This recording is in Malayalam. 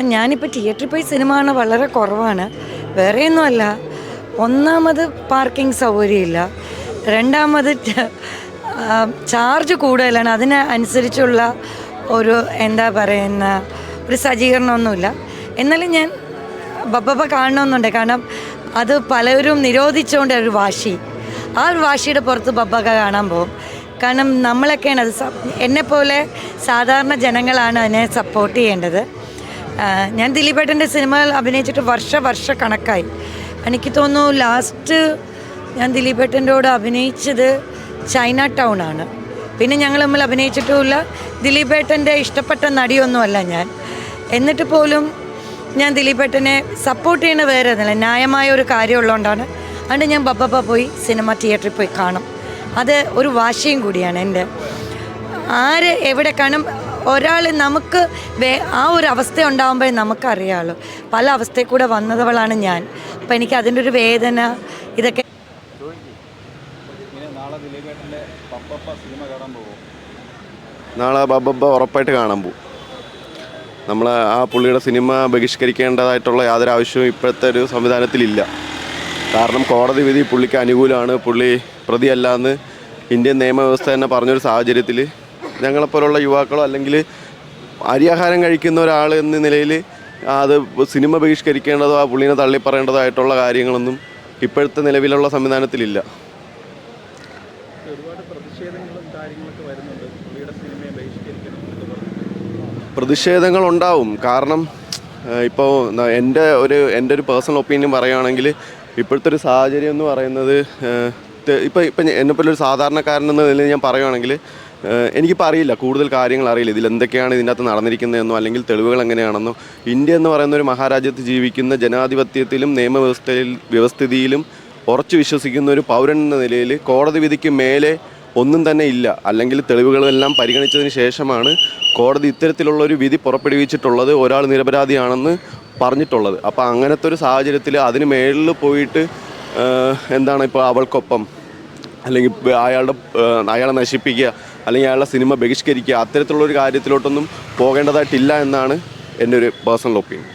ഞാനിപ്പോൾ തിയേറ്ററിൽ പോയി സിനിമ കാണാൻ വളരെ കുറവാണ്. വേറെയൊന്നുമല്ല ഒന്നാമത് പാർക്കിംഗ് സൗകര്യമില്ല. രണ്ടാമത് ചാർജ് കൂടുതലാണ്. അതിന് അനുസരിച്ചുള്ള ഒരു എന്താ പറയുന്ന ഒരു സജ്ജീകരണമൊന്നുമില്ല. എന്നാലും ഞാൻ ബബ്ബബ കാണണമെന്നുണ്ട്. കാരണം അത് പലരും നിരോധിച്ചുകൊണ്ട് ഒരു വാശി. ആ ഒരു വാശിയുടെ പുറത്ത് ബബ്ബക കാണാൻ പോകും. കാരണം നമ്മളൊക്കെയാണ് അത് എന്നെപ്പോലെ സാധാരണ ജനങ്ങളാണ് അതിനെ സപ്പോർട്ട് ചെയ്യേണ്ടത്. ഞാൻ ദിലീപേട്ടന്റെ സിനിമകൾ അഭിനയിച്ചിട്ട് വർഷ വർഷ കണക്കായി. എനിക്ക് തോന്നുന്നു ലാസ്റ്റ് ഞാൻ ദിലീപേട്ടന്റെ കൂടെ അഭിനയിച്ചത് ചൈന ടൗൺ ആണ്. പിന്നെ ഞങ്ങൾ തമ്മിൽ അഭിനയിച്ചിട്ടുമില്ല ദിലീപേട്ടന്റെ ഇഷ്ടപ്പെട്ട നടിയൊന്നുമല്ല ഞാൻ. എന്നിട്ട് പോലും ഞാൻ ദിലീപേട്ടനെ സപ്പോർട്ട് ചെയ്യണ വേറെ ഒന്നുമില്ല ന്യായമായ ഒരു കാര്യമുള്ളതുകൊണ്ടാണ് അതുകൊണ്ട് ഞാൻ ബബ്ബപ്പ പോയി സിനിമ തിയേറ്ററിൽ പോയി കാണും. അത് ഒരു വാശിയും കൂടിയാണ് എന്റെ. ആര് എവിടെ കാണും ഒരാൾ നമുക്ക് വേ ആ ഒരു അവസ്ഥ ഉണ്ടാകുമ്പോഴേ നമുക്കറിയാമല്ലോ പല അവസ്ഥയിൽ കൂടെ വന്നതവളാണ് ഞാൻ. അപ്പം എനിക്ക് അതിന്റെ ഒരു വേദന ഇതൊക്കെ നാളെ ബബ്ബ ഉറപ്പായിട്ട് കാണാൻ പോകും നമ്മൾ ആ പുള്ളിയുടെ സിനിമ ബഹിഷ്കരിക്കേണ്ടതായിട്ടുള്ള യാതൊരു ആവശ്യവും ഇപ്പോഴത്തെ ഒരു സംവിധാനത്തിലില്ല. കാരണം കോടതി വിധി പുള്ളിക്ക് അനുകൂലമാണ്. പുള്ളി പ്രതിയല്ല എന്ന് ഇന്ത്യൻ നിയമവ്യവസ്ഥ തന്നെ പറഞ്ഞൊരു സാഹചര്യത്തിൽ ഞങ്ങളെപ്പോലുള്ള യുവാക്കളോ അല്ലെങ്കിൽ അരിയാഹാരം കഴിക്കുന്ന ഒരാൾ എന്ന നിലയിൽ അത് സിനിമ ബഹിഷ്കരിക്കേണ്ടതോ ആ പുള്ളിനെ തള്ളിപ്പറയേണ്ടതോ ആയിട്ടുള്ള കാര്യങ്ങളൊന്നും ഇപ്പോഴത്തെ നിലവിലുള്ള സംവിധാനത്തിലില്ല. പ്രതിഷേധങ്ങൾ ഉണ്ടാവും. കാരണം ഇപ്പോൾ എന്റെ ഒരു എന്റെ ഒരു പേഴ്സണൽ ഒപ്പീനിയൻ പറയുകയാണെങ്കിൽ ഇപ്പോഴത്തെ ഒരു സാഹചര്യം എന്ന് പറയുന്നത് ഇപ്പോൾ ഇപ്പം എന്നെപ്പോലൊരു സാധാരണക്കാരൻ എന്ന നിലയിൽ ഞാൻ പറയുകയാണെങ്കിൽ എനിക്കിപ്പോൾ അറിയില്ല. കൂടുതൽ കാര്യങ്ങൾ അറിയില്ല. ഇതിൽ എന്തൊക്കെയാണ് ഇതിന്റെ അകത്ത് നടന്നിരിക്കുന്നതെന്നോ അല്ലെങ്കിൽ തെളിവുകൾ എങ്ങനെയാണെന്നോ. ഇന്ത്യ എന്ന് പറയുന്ന ഒരു മഹാരാജ്യത്ത് ജീവിക്കുന്ന ജനാധിപത്യത്തിലും നിയമവ്യവസ്ഥയിൽ വ്യവസ്ഥിതിയിലും ഉറച്ചു വിശ്വസിക്കുന്ന ഒരു പൗരൻ എന്ന നിലയിൽ കോടതി വിധിക്ക് മേലെ ഒന്നും തന്നെ ഇല്ല. അല്ലെങ്കിൽ തെളിവുകളെല്ലാം പരിഗണിച്ചതിന് ശേഷമാണ് കോടതി ഇത്തരത്തിലുള്ള ഒരു വിധി പുറപ്പെടുവിച്ചിട്ടുള്ളത് ഒരാൾ നിരപരാധിയാണെന്ന് പറഞ്ഞിട്ടുള്ളത്. അപ്പോൾ അങ്ങനത്തെ ഒരു സാഹചര്യത്തിൽ അതിന് മേളിൽ പോയിട്ട് എന്താണ് ഇപ്പോൾ അവൾക്കൊപ്പം? അല്ലെങ്കിൽ അയാളുടെ അയാളെ നശിപ്പിക്കുക അല്ലെങ്കിൽ അയാളുടെ സിനിമ ബഹിഷ്കരിക്കുക അത്തരത്തിലുള്ള ഒരു കാര്യത്തിലോട്ടൊന്നും പോകേണ്ടതായിട്ടില്ല എന്നാണ് എന്റെ ഒരു പേഴ്സണൽ ഒപ്പീനിയൻ